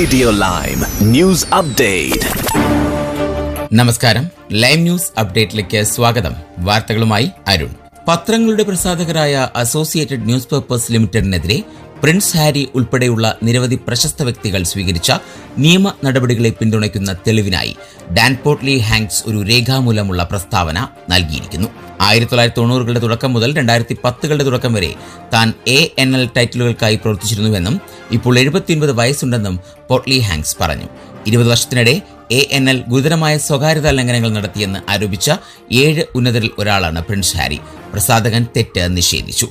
Radio lime news update നമസ്കാരം. Lime news അപ്ഡേറ്റിലേക്ക് സ്വാഗതം. വാർത്തകളുമായി അരുൺ. പത്രങ്ങളുടെ പ്രസാധകരായ അസോസിയേറ്റഡ് ന്യൂസ് പേപ്പേഴ്സ് ലിമിറ്റഡിനെതിരെ പ്രിൻസ് ഹാരി ഉൾപ്പെടെയുള്ള നിരവധി പ്രശസ്ത വ്യക്തികൾ സ്വീകരിച്ച നിയമ നടപടികളെ പിന്തുണയ്ക്കുന്ന തെളിവിനായി ഡാൻപോർട്ട്ലി ഹാങ്സ് ഒരു രേഖാമൂലമുള്ള പ്രസ്താവന നൽകിയിരിക്കുന്നു. ആയിരത്തി തൊള്ളായിരത്തി തൊണ്ണൂറുകളുടെ തുടക്കം മുതൽ രണ്ടായിരത്തി പത്തുകളുടെ തുടക്കം വരെ താൻ എ എൻ എൽ ടൈറ്റിലുകൾക്കായി പ്രവർത്തിച്ചിരുന്നുവെന്നും ഇപ്പോൾ എഴുപത്തിയൊൻപത് വയസ്സുണ്ടെന്നും പോട്ട്ലി ഹാങ്സ് പറഞ്ഞു. ഇരുപത് വർഷത്തിനിടെ എ എൻ എൽ ഗുരുതരമായ സ്വകാര്യത ലംഘനങ്ങൾ നടത്തിയെന്ന് ആരോപിച്ച ഏഴ് ഉന്നതരിൽ ഒരാളാണ് പ്രിൻസ് ഹാരി. പ്രസാധകൻ തെറ്റ് നിഷേധിച്ചു.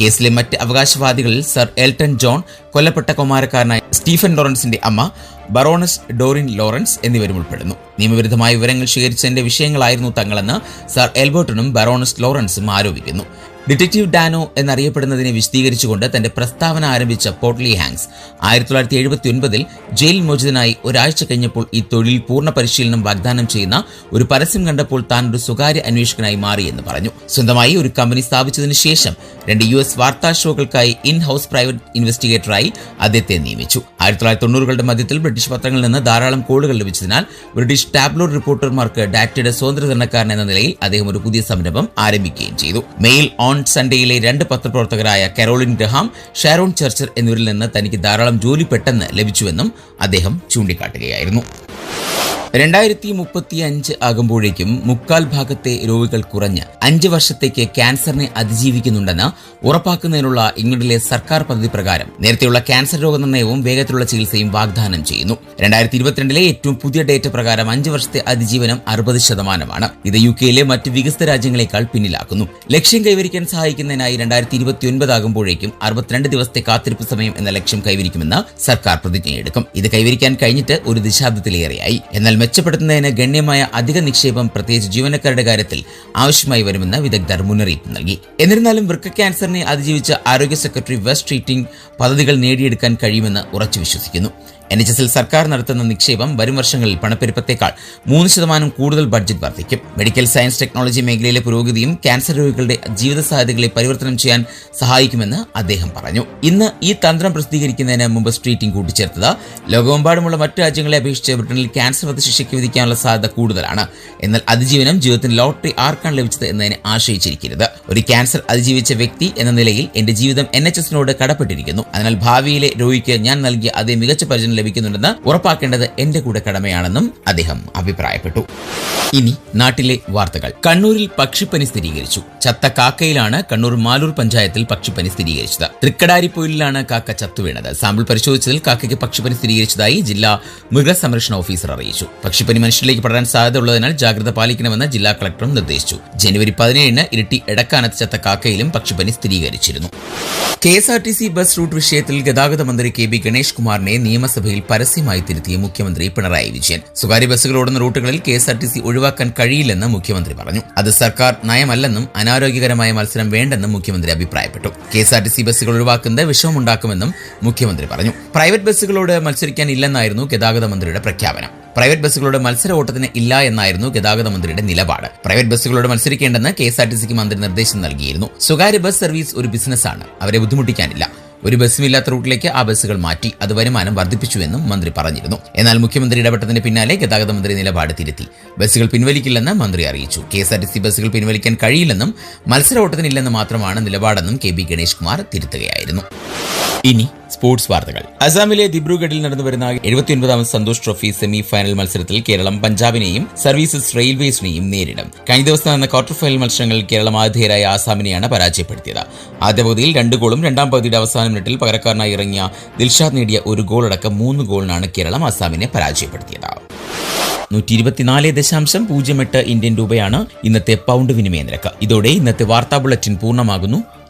കേസിലെ മറ്റ് അവകാശവാദികളിൽ സർ എൽട്ടൺ ജോൺ കൊല്ലപ്പെട്ട കുമാരക്കാരനായ സ്റ്റീഫൻ ലോറൻസിന്റെ അമ്മ ബറോണസ് ഡോറിൻ ലോറൻസ് എന്നിവരും ഉൾപ്പെടുന്നു. നിയമവിരുദ്ധമായ വിവരങ്ങൾ ശേഖരിച്ചതിന്റെ വിഷയങ്ങളായിരുന്നു തങ്ങളെന്ന് സർ എൽബർട്ടനും ബറോണസ് ലോറൻസും ആരോപിക്കുന്നു. ഡിറ്റക്റ്റീവ് ഡാനോ എന്നറിയപ്പെടുന്നതിനെ വിശദീകരിച്ചുകൊണ്ട് തന്റെ പ്രസ്താവന ആരംഭിച്ച പോട്ട്ലി ഹാങ്സ് ആയിരത്തി തൊള്ളായിരത്തി എഴുപത്തി ഒൻപതിൽ ജയിൽ മോചിതനായി ഒരാഴ്ച കഴിഞ്ഞപ്പോൾ ഈ തൊഴിൽ പൂർണ പരിശീലനം വാഗ്ദാനം ചെയ്യുന്ന ഒരു പരസ്യം കണ്ടപ്പോൾ താൻ ഒരു സ്വകാര്യ അന്വേഷകനായി മാറിയെന്ന് പറഞ്ഞു. സ്വന്തമായി ഒരു കമ്പനി സ്ഥാപിച്ചതിനു ശേഷം രണ്ട് യു എസ് വാർത്താ ഷോകൾക്കായി ഇൻ ഹൗസ് പ്രൈവറ്റ് ഇൻവെസ്റ്റിഗേറ്ററായി അദ്ദേഹത്തെ നിയമിച്ചു. ആയിരത്തി തൊള്ളായിരത്തി തൊണ്ണൂറുകളുടെ മധ്യത്തിൽ ബ്രിട്ടീഷ് പത്രങ്ങളിൽ നിന്ന് ധാരാളം കോളുകൾ ലഭിച്ചതിനാൽ ബ്രിട്ടീഷ് ടാബ്ലോഡ് റിപ്പോർട്ടർമാർക്ക് ഡാറ്റയുടെ സ്വതന്ത്രകരണക്കാരൻ എന്ന നിലയിൽ അദ്ദേഹം ഒരു പുതിയ സംരംഭം ആരംഭിക്കുകയും ചെയ്തു. മെയിൽ ഓൺ സൺഡേയിലെ രണ്ട് പത്രപ്രവർത്തകരായ കരോളിൻ ഗ്രഹാം ഷാരോൺ ചർച്ചർ എന്നിവരിൽ നിന്ന് തനിക്ക് ധാരാളം ജോലി പെട്ടെന്ന് ലഭിച്ചുവെന്നും അദ്ദേഹം ചൂണ്ടിക്കാട്ടുകയായിരുന്നു. രണ്ടായിരത്തി മുപ്പത്തി അഞ്ച് ആകുമ്പോഴേക്കും മുക്കാൽ ഭാഗത്തെ രോഗികൾ കുറഞ്ഞ് അഞ്ച് വർഷത്തേക്ക് ക്യാൻസറിനെ അതിജീവിക്കുന്നുണ്ടെന്ന് ഉറപ്പാക്കുന്നതിനുള്ള ഇംഗ്ലണ്ടിലെ സർക്കാർ പദ്ധതി പ്രകാരം നേരത്തെയുള്ള ക്യാൻസർ രോഗനിർണയവും വേഗത്തിലുള്ള ചികിത്സയും വാഗ്ദാനം ചെയ്യുന്നു. രണ്ടായിരത്തി ഇരുപത്തിരണ്ടിലെ ഏറ്റവും പുതിയ ഡേറ്റ പ്രകാരം അഞ്ച് വർഷത്തെ അതിജീവനം അറുപത് ശതമാനമാണ്. ഇത് യു കെയിലെ മറ്റ് വികസിത രാജ്യങ്ങളെക്കാൾ പിന്നിലാക്കുന്നു. ലക്ഷ്യം കൈവരിക്കാൻ സഹായിക്കുന്നതിനായി രണ്ടായിരത്തി ഇരുപത്തി ഒൻപത് ആകുമ്പോഴേക്കും അറുപത്തിരണ്ട് ദിവസത്തെ കാത്തിരിപ്പ് സമയം എന്ന ലക്ഷ്യം കൈവരിക്കുമെന്ന് സർക്കാർ പ്രതിജ്ഞയെടുക്കും. ഇത് കൈവരിക്കാൻ കഴിഞ്ഞിട്ട് ഒരു ദശാബ്ദത്തിലേറെയായി. എന്നാൽ മെച്ചപ്പെടുത്തുന്നതിന് ഗണ്യമായ അധിക നിക്ഷേപം പ്രത്യേകിച്ച് ജീവനക്കാരുടെ കാര്യത്തിൽ ആവശ്യമായി വരുമെന്ന് വിദഗ്ധർ മുന്നറിയിപ്പ് നൽകി. എന്നിരുന്നാലും വൃക്ക ക്യാൻസറിനെ അതിജീവിച്ച ആരോഗ്യ സെക്രട്ടറി വെസ്റ്റ് ട്രീറ്റിംഗ് പദ്ധതികൾ നേടിയെടുക്കാൻ കഴിയുമെന്ന് ഉറച്ചു വിശ്വസിക്കുന്നു. എൻ എച്ച് എസിൽ സർക്കാർ നടത്തുന്ന നിക്ഷേപം വരും വർഷങ്ങളിൽ പണപ്പെരുപ്പത്തേക്കാൾ മൂന്ന് ശതമാനം കൂടുതൽ ബഡ്ജറ്റ് വർദ്ധിക്കും. മെഡിക്കൽ സയൻസ് ടെക്നോളജി മേഖലയിലെ പുരോഗതിയും ക്യാൻസർ രോഗികളുടെ ജീവിത സാധ്യതകളെ പരിവർത്തനം ചെയ്യാൻ സഹായിക്കുമെന്ന് അദ്ദേഹം പറഞ്ഞു. ഇന്ന് ഈ തന്ത്രം പ്രസിദ്ധീകരിക്കുന്നതിന് മുമ്പ് സ്ട്രീറ്റിംഗ് കൂട്ടിച്ചേർത്തത് ലോകമെമ്പാടുമുള്ള മറ്റ് രാജ്യങ്ങളെ അപേക്ഷിച്ച് ബ്രിട്ടനിൽ ക്യാൻസർ വധശിക്ഷയ്ക്ക് വിധിക്കാനുള്ള സാധ്യത കൂടുതലാണ്. എന്നാൽ അതിജീവനം ജീവിതത്തിന് ലോട്ടറി ആർക്കാണ് ലഭിച്ചത് എന്നതിനെ ആശ്രയിച്ചിരിക്കരുത്. ഒരു ക്യാൻസർ അതിജീവിച്ച വ്യക്തി എന്ന നിലയിൽ എന്റെ ജീവിതം എൻ എച്ച് എസിനോട് കടപ്പെട്ടിരിക്കുന്നു. അതിനാൽ ഭാവിയിലെ രോഗിക്ക് ഞാൻ നൽകിയ അതേ മികച്ച പരിചരണം ലഭിക്കുന്നുണ്ടെന്ന് ഉറപ്പാക്കേണ്ടത് എന്റെ കൂടെ കടമയാണെന്നും അദ്ദേഹം അഭിപ്രായപ്പെട്ടു. ഇനി നാട്ടിലെ വാർത്തകൾ. കണ്ണൂരിൽ പക്ഷിപ്പനി സ്ഥിരീകരിച്ചു. ചത്ത കാക്കയിലാണ് കണ്ണൂർ മാലൂർ പഞ്ചായത്തിൽ പക്ഷിപ്പനി സ്ഥിരീകരിച്ചത്. തൃക്കടാരിപ്പൊയിലാണ് കാക്ക ചത്തുവീണത്. സാമ്പിൾ പരിശോധിച്ചതിൽ കാക്കയ്ക്ക് പക്ഷിപ്പനി സ്ഥിരീകരിച്ചതായി ജില്ലാ മൃഗസംരക്ഷണ ഓഫീസർ അറിയിച്ചു. പക്ഷിപ്പനി മനുഷ്യരിലേക്ക് പടരാൻ സാധ്യതയുള്ളതിനാൽ ജാഗ്രത പാലിക്കണമെന്ന് ജില്ലാ കളക്ടറും നിർദ്ദേശിച്ചു. ജനുവരി പതിനേഴിന് ഇരിട്ടി എടക്കാനത്ത് ചത്ത കാക്കയിലും പക്ഷിപ്പനി സ്ഥിരീകരിച്ചിരുന്നു. K S R T C bus route വിഷയത്തിൽ ഗതാഗത മന്ത്രി കെ ബി ഗണേഷ് കുമാറിനെ നിയമസഭയിൽ പരസ്യമായി തിരുത്തിയ മുഖ്യമന്ത്രി പിണറായി വിജയൻ. സ്വകാര്യ ബസ്സുകൾ ഓടുന്ന റൂട്ടുകളിൽ K S R T C ഒഴിവാക്കാൻ കഴിയില്ലെന്ന് മുഖ്യമന്ത്രി പറഞ്ഞു. അത് സർക്കാർ നയമല്ലെന്നും അനാരോഗ്യകരമായ മത്സരം വേണ്ടെന്നും മുഖ്യമന്ത്രി അഭിപ്രായപ്പെട്ടു. K S R T C ബസ്സുകൾ ഒഴിവാക്കുന്നത് വിഷമമുണ്ടാക്കുമെന്നും മുഖ്യമന്ത്രി പറഞ്ഞു. പ്രൈവറ്റ് ബസ്സുകളോട് മത്സരിക്കാൻ ഇല്ലെന്നായിരുന്നു ഗതാഗത മന്ത്രിയുടെ പ്രഖ്യാപനം. പ്രൈവറ്റ് ബസ്സുകളുടെ മത്സര ഓട്ടത്തിന് ഇല്ല എന്നായിരുന്നു ഗതാഗത മന്ത്രിയുടെ നിലപാട്. പ്രൈവറ്റ് ബസ്സുകളോട് മത്സരിക്കേണ്ടെന്ന് കെ എസ് ആർ ടി സിക്ക് മന്ത്രി നിർദ്ദേശം നൽകിയിരുന്നു. സ്വകാര്യ ബസ് സർവീസ് ഒരു ബിസിനസ്സാണ്. അവരെ ബുദ്ധിമുട്ടിക്കാനില്ല. ഒരു ബസ്സും ഇല്ലാത്ത റൂട്ടിലേക്ക് ആ ബസ്സുകൾ മാറ്റി അത് വരുമാനം വർദ്ധിപ്പിച്ചുവെന്നും മന്ത്രി പറഞ്ഞിരുന്നു. എന്നാൽ മുഖ്യമന്ത്രി ഇടപെട്ടതിന് പിന്നാലെ ഗതാഗത മന്ത്രി നിലപാട് തിരുത്തി. ബസ്സുകൾ പിൻവലിക്കില്ലെന്ന് മന്ത്രി അറിയിച്ചു. K S R T C ബസ്സുകൾ പിൻവലിക്കാൻ കഴിയില്ലെന്നും മത്സര ഓട്ടത്തിനില്ലെന്ന് മാത്രമാണ് നിലപാടെന്നും കെ ബി ഗണേഷ് കുമാർ തിരുത്തുകയായിരുന്നു. ഇനി സ്പോർട്സ് വാർത്തകൾ. അസാമിലെ ദിബ്രുഗഡിൽ നടന്നുവരുന്ന എഴുപത്തിയൊൻപതാം സന്തോഷ് ട്രോഫി സെമി ഫൈനൽ മത്സരത്തിൽ കേരളം പഞ്ചാബിനെയും സർവീസസ് റെയിൽവേസിനെയും നേരിടും. കഴിഞ്ഞ ദിവസം നടന്ന ക്വാർട്ടർ ഫൈനൽ മത്സരങ്ങളിൽ കേരളം ആതിഥേയരായ ആസാമിനെയാണ് പരാജയപ്പെടുത്തിയത്. ആദ്യ പകുതിയിൽ രണ്ട് ഗോളും രണ്ടാം പകുതിയുടെ അവസാന മിനിറ്റിൽ പകരക്കാരനായി ഇറങ്ങിയ ദിൽഷാദ് നേടിയ ഒരു ഗോളടക്കം മൂന്ന് ഗോളിനാണ് കേരളം ആസാമിനെ പരാജയപ്പെടുത്തിയത്. നൂറ്റി ഇരുപത്തിനാല് ദശാംശം പൂജ്യം എട്ട് ഇന്ത്യൻ രൂപയാണ് ഇന്നത്തെ പൗണ്ട് വിനിമയ നിരക്ക്. ഇതോടെ ഇന്നത്തെ വാർത്താ ബുള്ളറ്റിൻ പൂർണമാകുന്നു.